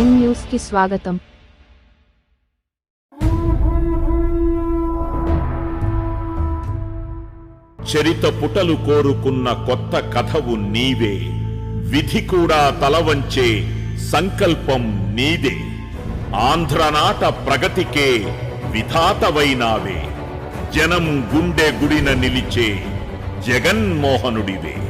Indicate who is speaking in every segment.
Speaker 1: Prime న్యూస్కి స్వాగతం.
Speaker 2: చరిత పుటలు కోరుకున్న కొత్త కథవు నీవే. విధి కూడా తలవంచే సంకల్పం నీదే. ఆంధ్రనాట ప్రగతికే విధాతవైనావే. జనం గుండె గుడిన నిలిచే జగన్మోహనుడివే.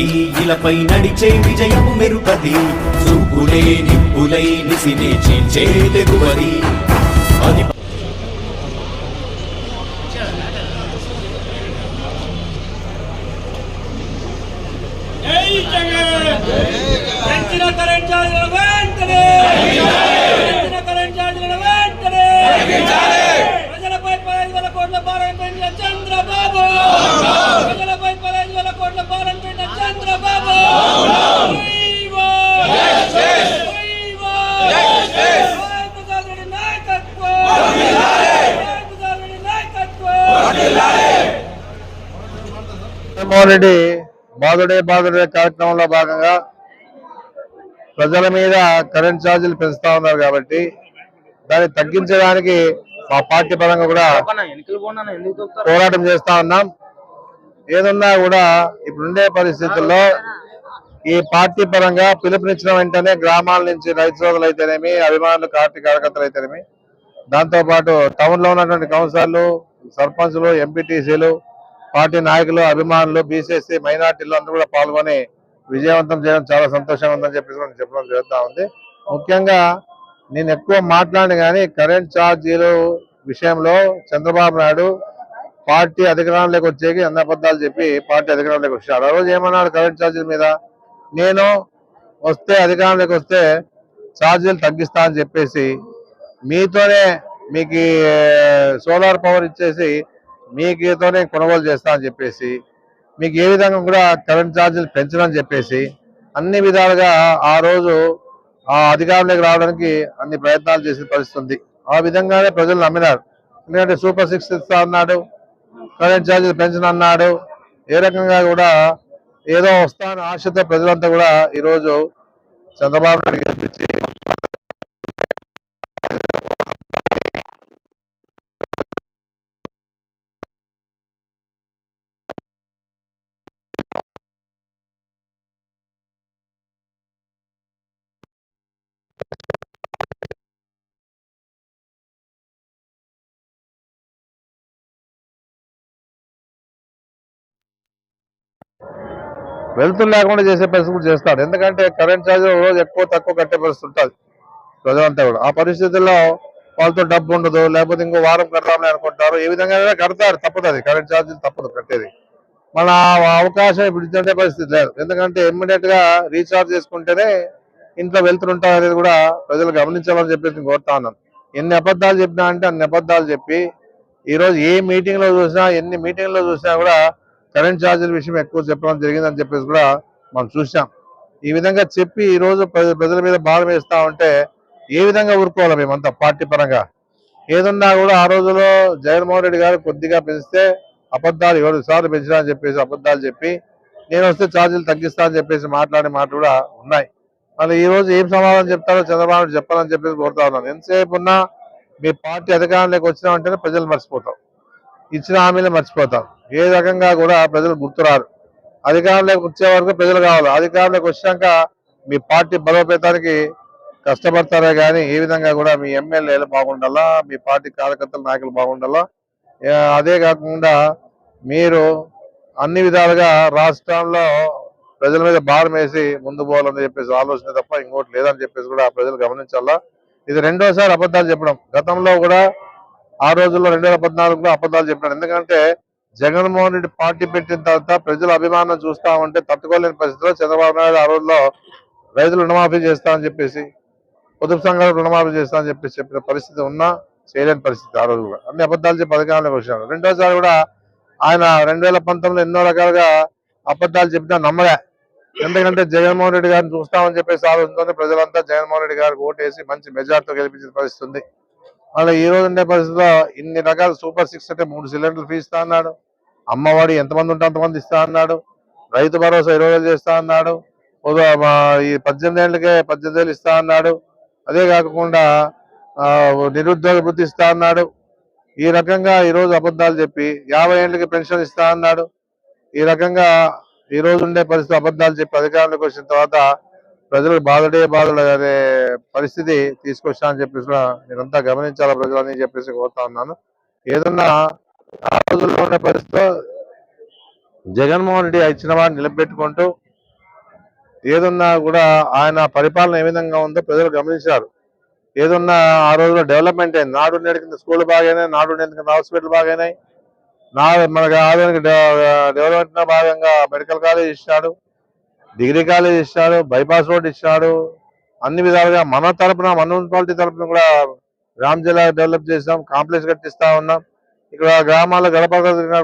Speaker 3: అధిపతి ఇలపై నడిచే విజయము మెరుపది చూపులే నిప్పులై నిసినే చీల్చే తెగువది అధిపతి
Speaker 4: జై జగన్ పెంచిన కరెంట్ ఛార్జీల వెంటనే పెంచిన కరెంట్ ఛార్జీల వెంటనే ప్రజలపై పదహైదు వేల కోట్ల భారం పెట్టిన చంద్రబాబు ప్రజలపై పదహైదు వేల కోట్ల భారం పెట్టిన చంద్రబాబు వీవో! వీవో! రాయల్ ప్రసాద్ రెడ్డి నాయకత్వం రాయల్ ప్రసాద్ రెడ్డి నాయకత్వం
Speaker 5: జగన్మోహన్ రెడ్డి బాధుడే బాధుడే కార్యక్రమంలో భాగంగా ప్రజల మీద కరెంట్ ఛార్జీలు పెంచుతా ఉన్నారు కాబట్టి దాన్ని తగ్గించడానికి మా పార్టీ పరంగా కూడా పోరాటం చేస్తా ఉన్నాం. ఏదన్నా కూడా ఇప్పుడుండే పరిస్థితుల్లో ఈ పార్టీ పరంగా పిలుపునిచ్చిన వెంటనే గ్రామాల నుంచి రైతు సోదరులు అయితేనేమి అభిమానులు పార్టీ కార్యకర్తలు అయితేనేమి దాంతో పాటు టౌన్లో ఉన్నటువంటి కౌన్సిలర్లు సర్పంచ్లు ఎంపీటీసీలు పార్టీ నాయకులు అభిమానులు బీసీసీ మైనార్టీలు అందరూ కూడా పాల్గొని విజయవంతం చేయడం చాలా సంతోషంగా ఉందని చెప్పేసి మనం చెప్పడం జరుగుతూ ఉంది. ముఖ్యంగా నేను ఎక్కువ మాట్లాడిన కానీ కరెంట్ ఛార్జీలు విషయంలో చంద్రబాబు నాయుడు పార్టీ అధికారంలోకి వచ్చేకి అన్నబద్ధాలు చెప్పి పార్టీ అధికారంలోకి వచ్చాడు ఆ రోజు ఏమన్నాడు కరెంట్ ఛార్జీల మీద? నేను వస్తే అధికారంలోకి వస్తే ఛార్జీలు తగ్గిస్తా అని చెప్పేసి మీతోనే మీకు సోలార్ పవర్ ఇచ్చేసి మీతోనే కొనుగోలు చేస్తా అని చెప్పేసి మీకు ఏ విధంగా కూడా కరెంట్ ఛార్జీలు పెంచడం చెప్పేసి అన్ని విధాలుగా ఆ రోజు ఆ అధికారంలోకి రావడానికి అన్ని ప్రయత్నాలు చేసిన పరిస్థితుంది ఆ విధంగానే ప్రజలు నమ్మినారు. ఎందుకంటే సూపర్ సిక్స్ ఇస్తా అన్నాడు కరెంట్ ఛార్జీలు పెంచనన్నాడు ఏ రకంగా కూడా ఏదో వస్తాన ఆశతో ప్రజలంతా కూడా ఈరోజు చంద్రబాబు నాయుడు గెలిపించి వెలుతురు లేకుండా చేసే పరిస్థితి కూడా చేస్తాడు. ఎందుకంటే కరెంట్ ఛార్జీలు రోజు ఎక్కువ తక్కువ కట్టే పరిస్థితి ఉంటుంది ప్రజలంతా కూడా. ఆ పరిస్థితుల్లో వాళ్ళతో డబ్బు ఉండదు లేకపోతే ఇంకో వారం కట్టాలని అనుకుంటారు. ఏ విధంగా కడతారు తప్పదు అది. కరెంట్ ఛార్జీలు తప్పదు కట్టేది. మన అవకాశం ఇప్పుడు ఇచ్చే పరిస్థితి లేదు. ఎందుకంటే ఇమ్మీడియట్గా రీఛార్జ్ చేసుకుంటేనే ఇంట్లో వెళ్తుంటారు అనేది కూడా ప్రజలు గమనించాలని చెప్పేసి నేను కోరుతా ఉన్నాను ఎన్ని అబద్ధాలు చెప్పినా అంటే అన్ని అబద్ధాలు చెప్పి ఈ రోజు ఏ మీటింగ్లో చూసినా ఎన్ని మీటింగ్లో చూసినా కూడా కరెంట్ ఛార్జీల విషయం ఎక్కువ చెప్పడం జరిగిందని చెప్పేసి కూడా మనం చూసాం ఈ విధంగా చెప్పి ఈ రోజు ప్రజల మీద భారం వేస్తా ఉంటే ఏ విధంగా ఊరుకోవాలి మేమంతా పార్టీ పరంగా? ఏదన్నా కూడా ఆ రోజులో జగన్మోహన్ రెడ్డి గారు కొద్దిగా పెంచితే అబద్ధాలు ఏడు సార్లు పెంచినా అని చెప్పేసి అబద్ధాలు చెప్పి నేను వస్తే ఛార్జీలు తగ్గిస్తా అని చెప్పేసి మాట్లాడే మాట కూడా ఉన్నాయి. మళ్ళీ ఈ రోజు ఏం సమాధానం చెప్తారో చంద్రబాబు చెప్పాలని చెప్పేసి కోరుతా ఉన్నాను. ఎంతసేపు ఉన్నా మీ పార్టీ అధికారంలోకి వచ్చిన వెంటనే ప్రజలు మర్చిపోతాం ఇచ్చిన హామీలు మర్చిపోతాం. ఏ రకంగా కూడా ప్రజలు గుర్తురారు. అధికారంలోకి వచ్చే వరకు ప్రజలు కావాలి. అధికారంలోకి వచ్చాక మీ పార్టీ బలోపేతానికి కష్టపడతారే కానీ ఏ విధంగా కూడా మీ ఎమ్మెల్యేలు బాగుండాలా మీ పార్టీ కార్యకర్తల నాయకులు బాగుండాలా? అదే కాకుండా మీరు అన్ని విధాలుగా రాష్ట్రంలో ప్రజల మీద భారం వేసి ముందు పోవాలని చెప్పేసి ఆలోచన తప్ప ఇంకోటి లేదని చెప్పేసి కూడా ప్రజలు గమనించాలా? ఇది రెండోసారి అబద్ధాలు చెప్పడం. గతంలో కూడా ఆ రోజుల్లో రెండు వేల పద్నాలుగులో అబద్ధాలు చెప్పాడు ఎందుకంటే జగన్మోహన్ రెడ్డి పార్టీ పెట్టిన తర్వాత ప్రజల అభిమానం చూస్తా ఉంటే తట్టుకోలేని పరిస్థితిలో చంద్రబాబు నాయుడు ఆ రోజుల్లో రైతులు రుణమాఫీ చేస్తామని చెప్పేసి పొదుపు సంఘాలు రుణమాఫీ చేస్తామని చెప్పేసి చెప్పిన పరిస్థితి ఉన్నా చేయలేని పరిస్థితి ఆ రోజు కూడా అన్ని అబద్ధాలు చెప్పి అధికారంలోకి వచ్చాడు రెండోసారి కూడా ఆయన రెండు వేల పంతొమ్మిదిలో ఎన్నో రకాలుగా అబద్ధాలు చెప్పినా నమ్మలే. ఎందుకంటే జగన్మోహన్ రెడ్డి గారిని చూస్తామని చెప్పేసి ఆలోచనతోనే ప్రజలంతా జగన్మోహన్ రెడ్డి గారికి ఓటేసి మంచి మెజార్టీతో గెలిపించిన పరిస్థితి ఉంది. మళ్ళీ ఈ రోజు ఉండే పరిస్థితిలో ఇన్ని రకాల సూపర్ సిక్స్ అంటే మూడు సిలిండర్లు ఫీ ఇస్తా అన్నాడు. అమ్మవాడు ఎంతమంది ఉంటే అంతమంది ఇస్తా అన్నాడు. రైతు భరోసా ఇరవై వేలు చేస్తా అన్నాడు. ఈ పద్దెనిమిది ఏళ్ళకే పద్దెనిమిది వేలు ఇస్తా అన్నాడు. అదే కాకుండా నిరుద్యోగ వృత్తి ఇస్తా అన్నాడు. ఈ రకంగా ఈరోజు అబద్ధాలు చెప్పి యాభై ఏళ్ళకి పెన్షన్ ఇస్తా అన్నాడు. ఈ రకంగా ఈ రోజు ఉండే పరిస్థితి అబద్ధాలు చెప్పి అధికారంలోకి వచ్చిన తర్వాత ప్రజలకు బాధడే బాధలు అనే పరిస్థితి తీసుకొచ్చా అని చెప్పేసి కూడా మీరంతా గమనించాలా ప్రజలని చెప్పేసి కోరుతా ఉన్నాను. ఏదన్నా ఆ రోజుల్లో ఉన్న పరిస్థితిలో జగన్మోహన్ రెడ్డి ఇచ్చిన వాడిని నిలబెట్టుకుంటూ ఏదన్నా కూడా ఆయన పరిపాలన ఏ విధంగా ఉందో ప్రజలు గమనించారు. ఏదన్నా ఆ రోజుల్లో డెవలప్మెంట్ అయింది. నాడు నేడు కింద స్కూల్ బాగైనాయి నాడు నేడు కింద హాస్పిటల్ బాగైనాయి. నా మనకి ఆధునిక డెవలప్మెంట్ భాగంగా మెడికల్ కాలేజ్ ఇచ్చాడు. డిగ్రీ కాలేజ్ ఇచ్చాడు బైపాస్ రోడ్ ఇచ్చాడు అన్ని విధాలుగా మన తరపున మన మున్సిపాలిటీ తరపున కూడా రామ్ జిల్లా డెవలప్ చేసాం కాంప్లెక్స్ కట్టిస్తా ఉన్నాం. ఇక్కడ గ్రామాల గడప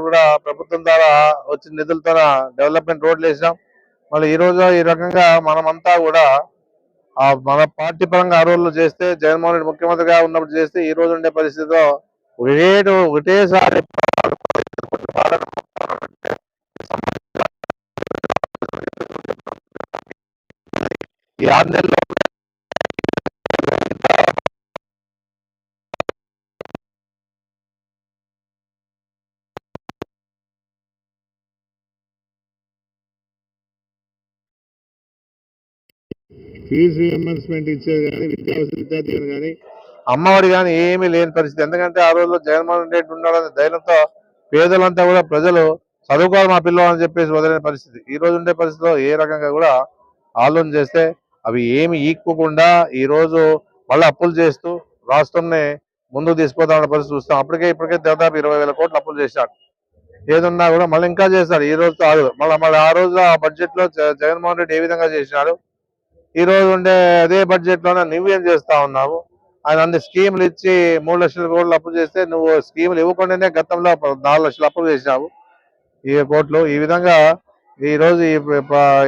Speaker 5: కూడా ప్రభుత్వం ద్వారా వచ్చిన నిధులతో డెవలప్మెంట్ రోడ్లు వేసాం మళ్ళీ ఈ రోజు ఈ రకంగా మనమంతా కూడా ఆ మన పార్టీ పరంగా ఆ రోజుల్లో చేస్తే జగన్మోహన్ రెడ్డి ముఖ్యమంత్రిగా ఉన్నప్పుడు చేస్తే ఈ రోజు ఉండే పరిస్థితిలో ఒకటే ఒకటేసారి ఈ ఆరు నెలల్లో ఫీజు రియంబర్స్మెంట్ ఇచ్చేది కానీ విద్యావసర విద్యార్థులు కానీ అమ్మఒడి కానీ ఏమీ లేని పరిస్థితి. ఎందుకంటే ఆ రోజుల్లో జగన్మోహన్ రెడ్డి ఉండాలనే ధైర్యంతో పేదలంతా కూడా ప్రజలు చదువుకోవాలి మా పిల్లలు అని చెప్పేసి వదిలిన పరిస్థితి. ఈ రోజు ఉండే పరిస్థితిలో ఏ రకంగా కూడా ఆలోచన చేస్తే అవి ఏమి ఈక్కోకుండా ఈ రోజు మళ్ళీ అప్పులు చేస్తూ రాష్ట్రంని ముందు తీసుకుపోతామన్న పరిస్థితి చూస్తాం. అప్పటికే ఇప్పటికే దాదాపు ఇరవై వేల కోట్లు అప్పులు చేశాడు ఏదున్నా కూడా మళ్ళీ ఇంకా చేస్తాడు ఈ రోజు ఆగదు మళ్ళీ మళ్ళీ ఆ రోజు ఆ బడ్జెట్లో జగన్మోహన్ రెడ్డి ఏ విధంగా చేసినాడు ఈ రోజు ఉండే అదే బడ్జెట్లోనే నువ్వేం చేస్తా ఉన్నావు? ఆయన అన్ని స్కీములు ఇచ్చి మూడు లక్షల కోట్లు అప్పు చేస్తే నువ్వు స్కీములు ఇవ్వకుండానే గతంలో నాలుగు లక్షలు అప్పు చేసినావు ఈ కోట్లు ఈ విధంగా ఈ రోజు ఈ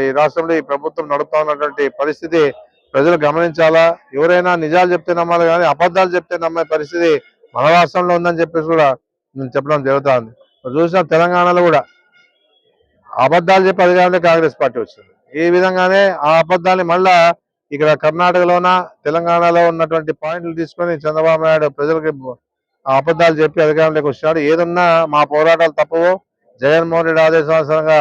Speaker 5: ఈ రాష్ట్రంలో ఈ ప్రభుత్వం నడుపుతా ఉన్నటువంటి పరిస్థితి ప్రజలు గమనించాలా? ఎవరైనా నిజాలు చెప్తే నమ్మాలి కానీ అబద్ధాలు చెప్తే నమ్మే పరిస్థితి మన రాష్ట్రంలో ఉందని చెప్పేసి కూడా నేను చెప్పడం జరుగుతా ఉంది చూసిన తెలంగాణలో కూడా అబద్ధాలు చెప్పి అధికారంలో కాంగ్రెస్ పార్టీ వచ్చింది. ఈ విధంగానే ఆ అబద్ధాన్ని మళ్ళా ఇక్కడ కర్ణాటకలోన తెలంగాణలో ఉన్నటువంటి పాయింట్లు తీసుకొని చంద్రబాబు నాయుడు ప్రజలకి ఆ అబద్ధాలు చెప్పి అధికారంలోకి వచ్చాడు ఏదన్నా మా పోరాటాలు తప్పవు. జగన్మోహన్ రెడ్డి ఆదేశానుసారంగా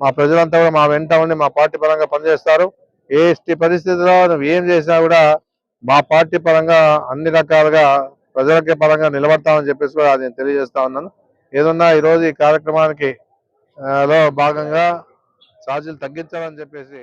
Speaker 5: మా ప్రజలంతా కూడా మా వెంట ఉండి మా పార్టీ పరంగా పనిచేస్తారు. ఏ పరిస్థితిలో నువ్వు ఏం చేసినా కూడా మా పార్టీ పరంగా అన్ని రకాలుగా ప్రజలకే పరంగా నిలబడతామని చెప్పేసి కూడా నేను తెలియజేస్తా ఉన్నాను. ఏదన్నా ఈరోజు ఈ కార్యక్రమానికి లో భాగంగా ఛార్జీలు తగ్గించాలని చెప్పేసి